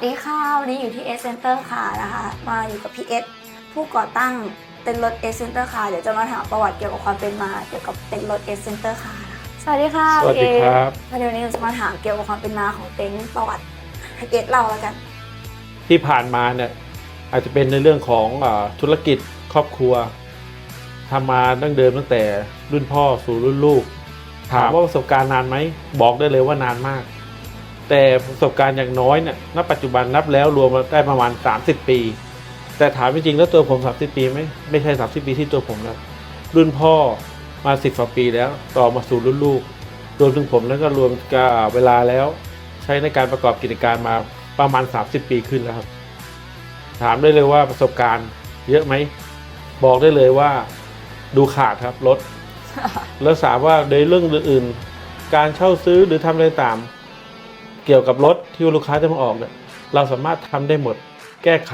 วัสดีค่ะ วันนี้อยู่ที่ S Center ค่ะนะคะ มาอยู่กับพี่เอสผู้ก่อตั้งเต็นท์รถ S Center ค่ะ เดี๋ยวจะมาถามประวัติเกี่ยวกับความเป็นมาเกี่ยวกับเต็นท์รถ S Center ค่ะ สวัสดีค่ะสวัสดีพี่เอครับสเดี๋ยววันนี้เราจะมาถามเกี่ยวกับความเป็นมาของเต็นท์ประวัติให้เอสเล่าแล้วกัน ที่ผ่านมาเนี่ยอาจจะเป็นในเรื่องของอาธุรกิจครอบครัวทำมาตั้งเดิมตั้งแต่รุ่นพ่อสู่รุ่นลูก ถามว่าประสบการณ์นานไหมบอกได้เลยว่านานมาก แต่ประสบการณ์อย่างน้อยเนี่ยณปัจจุบันนับแล้วรวมได้ประมาณ 30 ปี แต่ถามจริงๆแล้วตัวผม 30 ปีไหมไม่ใช่ 30 ปีที่ตัวผมแล้ว รุ่นพ่อมา 10กว่าปีแล้ว ต่อมาสู่รุ่นลูก รวมถึงผมแล้วก็รวมกับเวลาแล้ว ใช้ในการประกอบกิจการมาประมาณ 30 ปีขึ้นแล้วครับ ถามได้เลยว่าประสบการณ์เยอะไหม บอกได้เลยว่าดูขาดครับรถแล้วถามว่าในเรื่องอื่นๆการเช่าซื้อหรือทำอะไรตาม เกี่ยวกับรถที่ลูกค้าจะมาออกเนี่ยเราสามารถทำได้หมดแก้ไข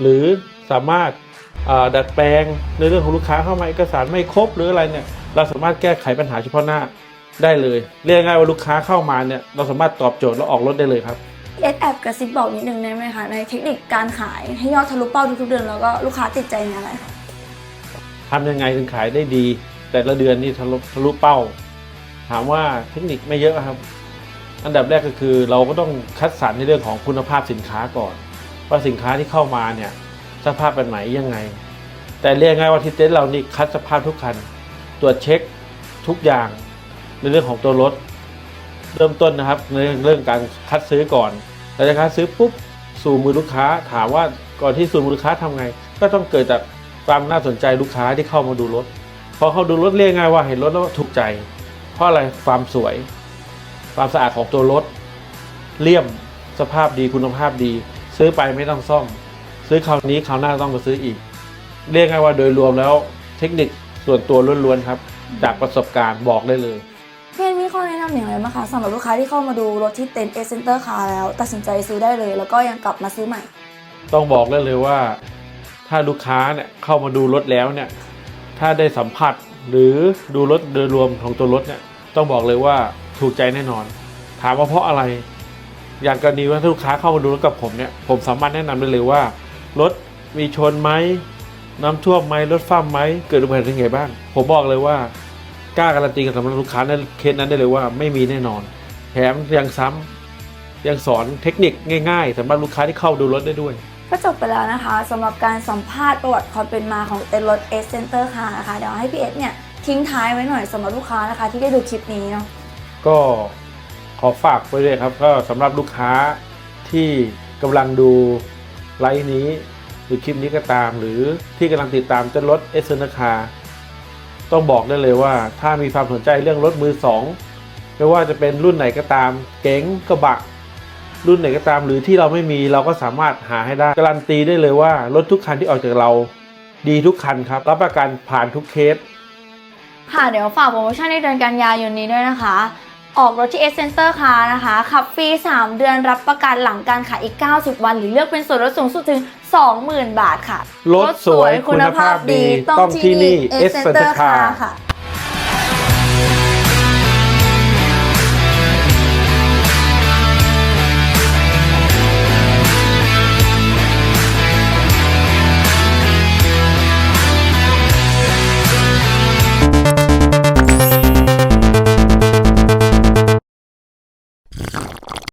หรือสามารถดัดแปลงในเรื่องของลูกค้าเข้ามาเอกสารไม่ครบหรืออะไรเนี่ยเราสามารถแก้ไขปัญหาเฉพาะหน้าได้เลย เรียกง่ายว่าลูกค้าเข้ามาเนี่ยเราสามารถตอบโจทย์แล้วออกรถได้เลยครับเอสแอบกระซิบบอกนิดนึงได้ไหมคะในเทคนิคการขายให้ยอดทะลุเป้าทุกๆเดือนแล้วก็ลูกค้าติดใจในอะไรคะทำยังไงถึงขายได้ดี แต่ละเดือนนี่ทะลุทะลุเป้า ถามว่าเทคนิคไม่เยอะครับ อันดับแรกก็คือเราก็ต้องคัดสรรในเรื่องของคุณภาพสินค้าก่อน ว่าสินค้าที่เข้ามาเนี่ยสภาพเป็นไหนยังไง แต่เรียกง่ายว่าที่เต็นท์เรานี่คัดสภาพทุกคัน ตรวจเช็คทุกอย่างในเรื่องของตัวรถ เริ่มต้นนะครับในเรื่องการคัดซื้อก่อนหลังจากคัดซื้อปุ๊บสู่มือลูกค้าถามว่าก่อนที่สู่มือลูกค้าทำไง ก็ต้องเกิดจากความน่าสนใจลูกค้าที่เข้ามาดูรถพอเขาดูรถเรียกง่ายว่าเห็นรถแล้วถูกใจ เพราะอะไรความสวย ความสะอาดของตัวรถ เลี่ยมสภาพดีคุณภาพดี ซื้อไปไม่ต้องซ่อม ซื้อคราวนี้คราวหน้าต้องมาซื้ออีก เรียกง่ายว่าโดยรวมแล้วเทคนิคส่วนตัวล้วนๆครับ จากประสบการณ์บอกได้เลยพี่เอสมีข้อแนะนำอย่างไรบ้างคะสำหรับลูกค้าที่เข้ามาดูรถที่เต็นท์เอสเซนเตอร์คาแล้วตัดสินใจซื้อได้เลย แล้วก็ยังกลับมาซื้อใหม่ ต้องบอกได้เลยว่า ถ้าลูกค้าเนี่ยเข้ามาดูรถแล้วเนี่ยถ้าได้สัมผัสหรือดูรถโดยรวมของตัวรถเนี่ยต้องบอกเลยว่า ถูกใจแน่นอน ถามว่าเพราะอะไร อย่างกรณีว่าถ้าลูกค้าเข้ามาดูรถกับผมเนี่ย ผมสามารถแนะนำได้เลยว่า รถมีชนไหมน้ำท่วมไหมรถฟ้าไหมเกิดอุบัติเหตุยังไงบ้าง ผมบอกเลยว่ากล้าการันตีกับสำหรับลูกค้าในเคสนั้นได้เลยว่าไม่มีแน่นอน แถมยังซ้ำยังสอนเทคนิคง่ายๆสำหรับลูกค้าที่เข้าดูรถได้ด้วย ก็จบไปแล้วนะคะสำหรับการสัมภาษณ์ประวัติความเป็นมาของเต็นท์รถ S Center ค่ะนะคะเดี๋ยวให้พี่เอสเนี่ยทิ้งท้ายไว้หน่อยสำหรับลูกค้านะคะที่ได้ดูคลิปนี้เนาะ ก็ขอฝากไว้เลยครับก็สำหรับลูกค้าที่กำลังดูไลฟ์นี้หรือคลิปนี้ก็ตาม หรือที่กำลังติดตามเจะรถเอสเซนคาต้องบอกได้เลยว่าถ้ามีความสนใจเรื่องรถมือสองไม่ว่าจะเป็นรุ่นไหนก็ตาม เก๋งกระบะ รุ่นไหนก็ตาม หรือที่เราไม่มีเราก็สามารถหาให้ได้การันตีได้เลยว่ารถทุกคันที่ออกจากเราดีทุกคันครับ รับประกันผ่านทุกเคส ค่ะเดี๋ยวฝากโปรโมชั่นในเดือนกันยายนนี้ด้วยนะคะ ออกรถที่เอเซนเตอร์คานะคะขับฟรี 3 เดือนรับประกันหลังการขายอีก 90 วัน หรือเลือกเป็นส่วนลดสูงสุดถึง 20,000 บาทค่ะ รถสวยคุณภาพดีต้องที่นี่เอเซนเตอร์คาค่ะ